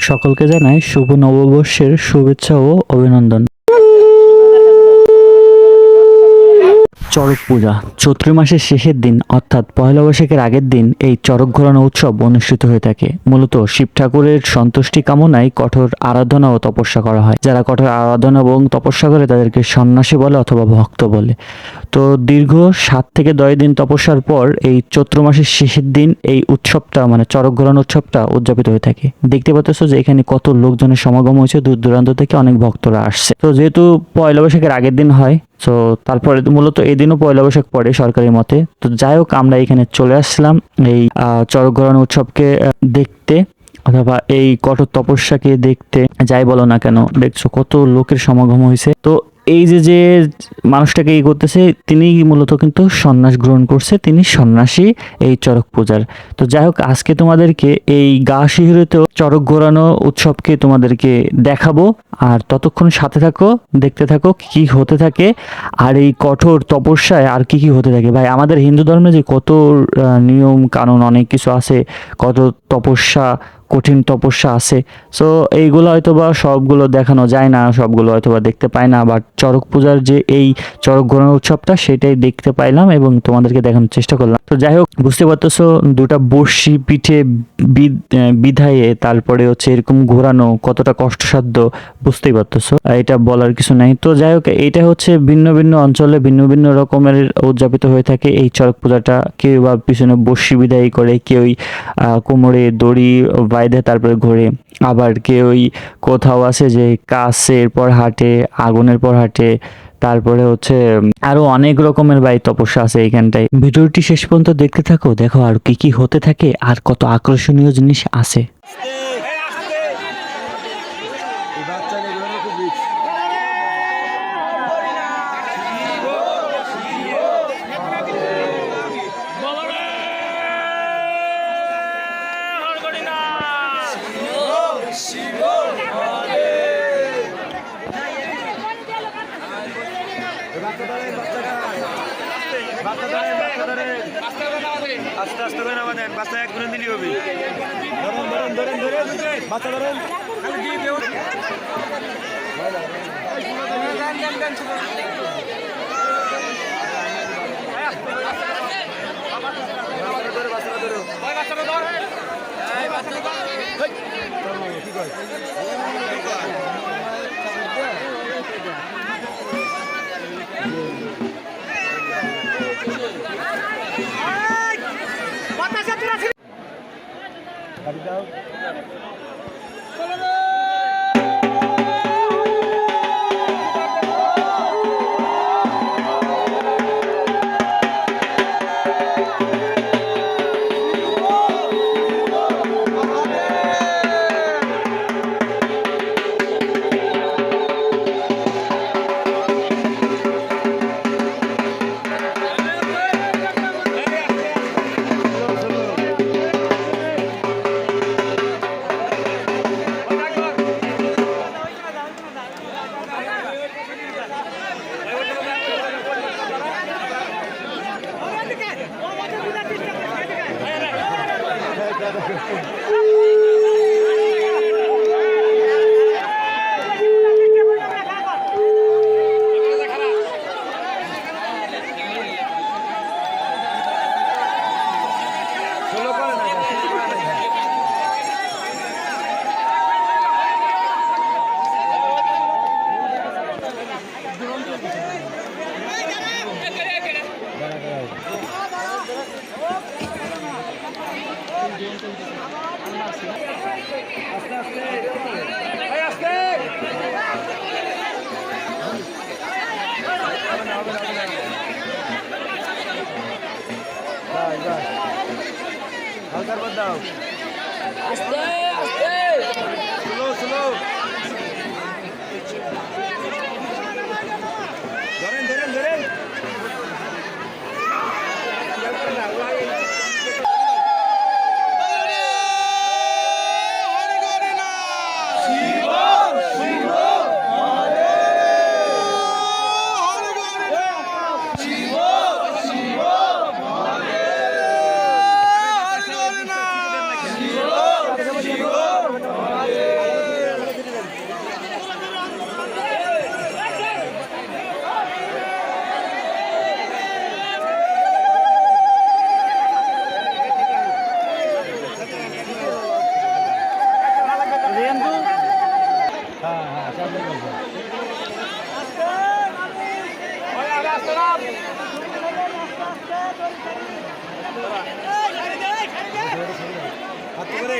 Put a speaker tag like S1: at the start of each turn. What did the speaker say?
S1: সকলকে জানাই শুভ নববর্ষের শুভেচ্ছা ও অভিনন্দন। চড়ক পূজা। চৈত্র মাসের শেষের দিন, অর্থাৎ পয়লা বৈশাখের আগের দিন, এই চড়ক ঘোরানো উৎসব অনুষ্ঠিত হয়ে থাকে। মূলত শিব ঠাকুরের সন্তুষ্টি কামনায় কঠোর আরাধনা ও তপস্যা করা হয়। যারা কঠোর আরাধনা এবং তপস্যা করে, তাদেরকে সন্ন্যাসী বলে অথবা ভক্ত বলে। তো দীর্ঘ সাত থেকে দশ দিন তপস্যার পর, এই চৈত্র মাসের শেষের দিন এই উৎসবটা মানে চড়ক ঘোরানো উৎসবটা উদযাপিত হয়ে থাকে। দেখতে পাচ্ছ যে এখানে কত লোকজনের সমাগম হয়েছে। দূর দূরান্ত থেকে অনেক ভক্তরা আসছে। তো যেহেতু পয়লা বৈশাখের আগের দিন হয় তো তারপরে মূলত এই দিনও পয়লা বৈশাখ পড়ে সরকারি মতে। তো যাই হোক, আমরা এখানে চলে আসছিলাম এই চড়ক ঘোরানো উৎসবকে দেখতে অথবা এই কঠোর তপস্যাকে দেখতে। যাই বলো না কেন, দেখছ কত লোকের সমাগম হয়েছে। তো এই যে যে মানুষটাকে ই করতেছে, তিনি মূলত কিন্তু সন্ন্যাস গ্রহণ করছে, তিনি সন্ন্যাসী এই চড়ক পূজার। তো যাই হোক, আজকে তোমাদেরকে এই গা শিহরিত চড়ক ঘোরানো উৎসবকে তোমাদেরকে দেখাবো। আর ততক্ষণ সাথে থাকো, দেখতে থাকো কি হতে থাকে, আর এই কঠোর তপস্যায় আর কি কি হতে থাকে। ভাই, আমাদের হিন্দু ধর্মে যে কত নিয়ম, কানুন, অনেক কিছু আছে, কত তপস্যা কঠিন তপস্যা আছে। সো এইগুলো হয়তো বা সবগুলো দেখানো যায় না, সবগুলো হয়তো বা দেখতে পাই না বাট চড়ক পূজার যে এই চড়ক ঘোরানো উৎসবটা সেটাই দেখতে পাইলাম এবং তোমাদেরকে দেখানোর চেষ্টা করলাম। তো যাই হোক, বুঝতে পারতেছো, দুটা বর্ষি পিঠে বিধায়ে তারপরে হচ্ছে এরকম ঘোরানো কতটা কষ্টসাধ্য বুঝতেই পারতেছো, এটা বলার কিছু নাই। তো যাই হোক, এইটা হচ্ছে ভিন্ন ভিন্ন অঞ্চলে ভিন্ন ভিন্ন রকমের উদযাপিত হয়ে থাকে। এই চড়ক পূজাটা কেউ বা পিছনে বর্ষি বিদায়ী করে, কেউই কোমরে দড়ি বাইধে তারপরে ঘোরে। আবার কেউই কোথাও আছে যে কাছের পর হাঁটে, আগুনের পর হাঁটে, তারপরে হচ্ছে আরও অনেক রকমের বাই তপস্যা আছে এইখানটায়। ভিডিওটি শেষ পর্যন্ত দেখতে থাকো, দেখো আর কি কি হতে থাকে আর কত আকর্ষণীয় জিনিস আছে
S2: এই বাচ্চা এগুলো খুব রিক্স বাচ্চা ধরেন বাচ্চাটা বাচ্চা ধরেন বাচ্চা ধরেন আস্তে করে নামা দেন বাচ্চা এক গুণে দিলি হবে। ধরেন ধরেন ধরেন ধরেন বাচ্চা ধরেন বাচ্চাটা ধরে বাচ্চাটা ধরো গাড়ি দাও Obrigado. হালকার পর দাও
S3: আস্তে আস্তে।
S2: স্লো স্লো হাত করে